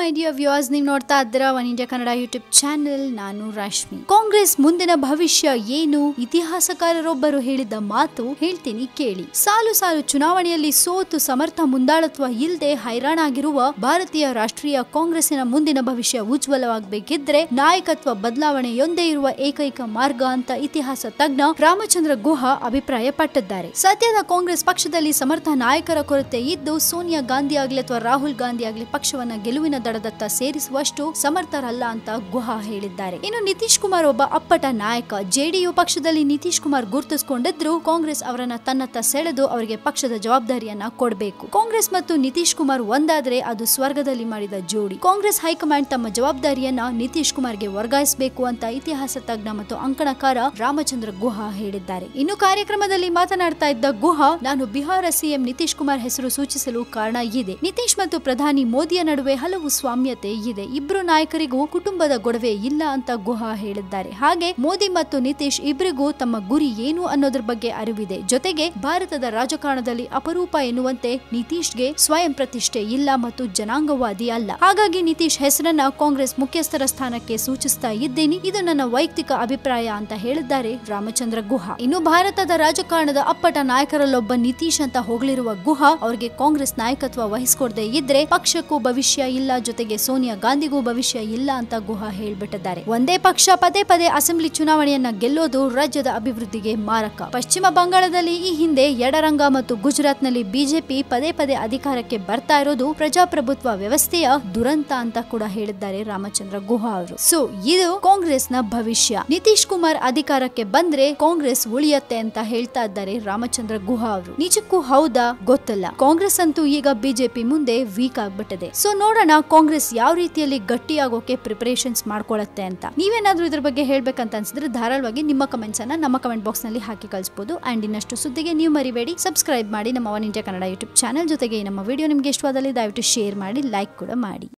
My dear viewers ನೀವು ನೋಡ್ತಾ ಇದ್ದೀರಾ One India Kannada YouTube channel ನಾನು ರಶ್ಮಿ ಕಾಂಗ್ರೆಸ್ ಮುಂದಿನ ಭವಿಷ್ಯ ಏನು? ಇತಿಹಾಸಕಾರರೊಬ್ಬರು ಹೇಳಿದ ಮಾತು ಹೇಳ್ತೀನಿ ಕೇಳಿ. ಸಾಲು ಸಾಲು ಚುನಾವಣೆಯಲ್ಲಿ ಸೋತು ಸಮರ್ಥ ಮುಂದಾಳತ್ವ ಇಲ್ಲದೆ ಹೈರಾಣಾಗಿರುವ ಭಾರತೀಯ ರಾಷ್ಟ್ರೀಯ ಕಾಂಗ್ರೆಸ್ಸಿನ ಮುಂದಿನ ಭವಿಷ್ಯ ಉಜ್ವಲವಾಗಬೇಕಿದ್ರೆ ನಾಯಕತ್ವ ಬದಲಾವಣೆಯೊಂದೇ ಇರುವ ಏಕೈಕ ಮಾರ್ಗ ಅಂತ ಇತಿಹಾಸ ತಜ್ಞ ರಾಮಚಂದ್ರ ಗುಹಾ ಅಭಿಪ್ರಾಯಪಟ್ಟಿದ್ದಾರೆ. ಸದ್ಯದ ಕಾಂಗ್ರೆಸ್ ಪಕ್ಷದಲ್ಲಿ ಸಮರ್ಥ ನಾಯಕರ ಕೊರತೆ ಇದ್ದು, ಸೋನಿಯಾ ಗಾಂಧಿ ಆಗಲಿ ಅಥವಾ ರಾಹುಲ್ ಗಾಂಧಿ ಆಗಲಿ ಪಕ್ಷವನ್ನ ಗೆಲುವಿನ ದಡದತ್ತ ಸೇರಿಸುವಷ್ಟು ಸಮರ್ಥರಲ್ಲ ಅಂತ ಗುಹಾ ಹೇಳಿದ್ದಾರೆ. ಇನ್ನು ನಿತೀಶ್ ಕುಮಾರ್ ಒಬ್ಬ ಅಪ್ಪಟ ನಾಯಕ, ಜೆಡಿಯು ಪಕ್ಷದಲ್ಲಿ ನಿತೀಶ್ ಕುಮಾರ್ ಗುರುತಿಸಿಕೊಂಡಿದ್ರು, ಕಾಂಗ್ರೆಸ್ ಅವರನ್ನ ತನ್ನತ್ತ ಸೆಳೆದು ಅವರಿಗೆ ಪಕ್ಷದ ಜವಾಬ್ದಾರಿಯನ್ನ ಕೊಡಬೇಕು. ಕಾಂಗ್ರೆಸ್ ಮತ್ತು ನಿತೀಶ್ ಕುಮಾರ್ ಒಂದಾದ್ರೆ ಅದು ಸ್ವರ್ಗದಲ್ಲಿ ಮಾಡಿದ ಜೋಡಿ. ಕಾಂಗ್ರೆಸ್ ಹೈಕಮಾಂಡ್ ತಮ್ಮ ಜವಾಬ್ದಾರಿಯನ್ನ ನಿತೀಶ್ ಕುಮಾರ್ಗೆ ವರ್ಗಾಯಿಸಬೇಕು ಅಂತ ಇತಿಹಾಸ ತಜ್ಞ ಮತ್ತು ಅಂಕಣಕಾರ ರಾಮಚಂದ್ರ ಗುಹಾ ಹೇಳಿದ್ದಾರೆ. ಇನ್ನು ಕಾರ್ಯಕ್ರಮದಲ್ಲಿ ಮಾತನಾಡ್ತಾ ಇದ್ದ ಗುಹಾ, ನಾನು ಬಿಹಾರ ಸಿಎಂ ನಿತೀಶ್ ಕುಮಾರ್ ಹೆಸರು ಸೂಚಿಸಲು ಕಾರಣ ಇದೆ. ನಿತೀಶ್ ಮತ್ತು ಪ್ರಧಾನಿ ಮೋದಿಯ ನಡುವೆ ಹಲವು ಸ್ವಾಮ್ಯತೆ ಇದೆ. ಇಬ್ರು ನಾಯಕರಿಗೂ ಕುಟುಂಬದ ಗೊಡವೆ ಇಲ್ಲ ಅಂತ ಗುಹಾ ಹೇಳಿದ್ದಾರೆ. ಹಾಗೆ ಮೋದಿ ಮತ್ತು ನಿತೀಶ್ ಇಬ್ಬರಿಗೂ ತಮ್ಮ ಗುರಿ ಏನು ಅನ್ನೋದ್ರ ಬಗ್ಗೆ ಅರಿವಿದೆ. ಜೊತೆಗೆ ಭಾರತದ ರಾಜಕಾರಣದಲ್ಲಿ ಅಪರೂಪ ಎನ್ನುವಂತೆ ನಿತೀಶ್ಗೆ ಸ್ವಯಂ ಪ್ರತಿಷ್ಠೆ ಇಲ್ಲ ಮತ್ತು ಜನಾಂಗವಾದಿ ಅಲ್ಲ. ಹಾಗಾಗಿ ನಿತೀಶ್ ಹೆಸರನ್ನ ಕಾಂಗ್ರೆಸ್ ಮುಖ್ಯಸ್ಥರ ಸ್ಥಾನಕ್ಕೆ ಸೂಚಿಸ್ತಾ ಇದ್ದೇನೆ. ಇದು ನನ್ನ ವೈಯಕ್ತಿಕ ಅಭಿಪ್ರಾಯ ಅಂತ ಹೇಳಿದ್ದಾರೆ ರಾಮಚಂದ್ರ ಗುಹಾ. ಇನ್ನು ಭಾರತದ ರಾಜಕಾರಣದ ಅಪ್ಪಟ ನಾಯಕರಲ್ಲೊಬ್ಬ ನಿತೀಶ್ ಅಂತ ಹೋಗಲಿರುವ ಗುಹಾ ಅವರಿಗೆ ಕಾಂಗ್ರೆಸ್ ನಾಯಕತ್ವ ವಹಿಸಿಕೊಡದೆ ಇದ್ರೆ ಪಕ್ಷಕ್ಕೂ ಭವಿಷ್ಯ ಇಲ್ಲ. ಜೊತೆಗೆ ಸೋನಿಯಾ ಗಾಂಧಿಗೂ ಭವಿಷ್ಯ ಇಲ್ಲ ಅಂತ ಗುಹಾ ಹೇಳ್ಬಿಟ್ಟಿದ್ದಾರೆ. ಒಂದೇ ಪಕ್ಷ ಪದೇ ಪದೇ ಅಸೆಂಬ್ಲಿ ಚುನಾವಣೆಯನ್ನ ಗೆಲ್ಲೋದು ರಾಜ್ಯದ ಅಭಿವೃದ್ಧಿಗೆ ಮಾರಕ. ಪಶ್ಚಿಮ ಬಂಗಾಳದಲ್ಲಿ ಈ ಹಿಂದೆ ಎಡರಂಗ ಮತ್ತು ಗುಜರಾತ್ನಲ್ಲಿ ಬಿಜೆಪಿ ಪದೇ ಪದೇ ಅಧಿಕಾರಕ್ಕೆ ಬರ್ತಾ ಇರೋದು ಪ್ರಜಾಪ್ರಭುತ್ವ ವ್ಯವಸ್ಥೆಯ ದುರಂತ ಅಂತ ಕೂಡ ಹೇಳಿದ್ದಾರೆ ರಾಮಚಂದ್ರ ಗುಹಾ ಅವರು. ಸೊ ಇದು ಕಾಂಗ್ರೆಸ್ನ ಭವಿಷ್ಯ. ನಿತೀಶ್ ಕುಮಾರ್ ಅಧಿಕಾರಕ್ಕೆ ಬಂದ್ರೆ ಕಾಂಗ್ರೆಸ್ ಉಳಿಯತ್ತೆ ಅಂತ ಹೇಳ್ತಾ ಇದ್ದಾರೆ ರಾಮಚಂದ್ರ ಗುಹಾ ಅವರು. ನಿಜಕ್ಕೂ ಹೌದಾ? ಗೊತ್ತಲ್ಲ. ಕಾಂಗ್ರೆಸ್ ಅಂತೂ ಈಗ ಬಿಜೆಪಿ ಮುಂದೆ ವೀಕ್ ಆಗ್ಬಿಟ್ಟಿದೆ. ಸೊ ನೋಡೋಣ ಕಾಂಗ್ರೆಸ್ ಯಾವ ರೀತಿಯಲ್ಲಿ ಗಟ್ಟಿಯಾಗೋಕೆ ಪ್ರಿಪರೇಷನ್ಸ್ ಮಾಡ್ಕೊಳತ್ತೆ ಅಂತ. ನೀವೇನಾದ್ರೂ ಇದ್ರ ಬಗ್ಗೆ ಹೇಳ್ಬೇಕಂತ ಅನ್ಸಿದ್ರೆ ಧಾರಾಳವಾಗಿ ನಿಮ್ಮ ಕಮೆಂಟ್ಸ್ ಅನ್ನ ನಮ್ಮ ಕಮೆಂಟ್ ಬಾಕ್ಸ್ನಲ್ಲಿ ಹಾಕಿ ಕಳಿಸಬಹುದು ಅಂಡ್ ಇನ್ನಷ್ಟು ಸುದ್ದಿಗೆ ನೀವು ಮರಿಬೇಡಿ. ಸಬ್ಸ್ಕ್ರೈಬ್ ಮಾಡಿ ನಮ್ಮ One India Kannada YouTube channel ಜೊತೆಗೆ ನಮ್ಮ ವಿಡಿಯೋ ನಿಮ್ಗೆ ಇಷ್ಟವಾದಲ್ಲಿ ದಯವಿಟ್ಟು ಶೇರ್ ಮಾಡಿ ಲೈಕ್ ಕೂಡ ಮಾಡಿ.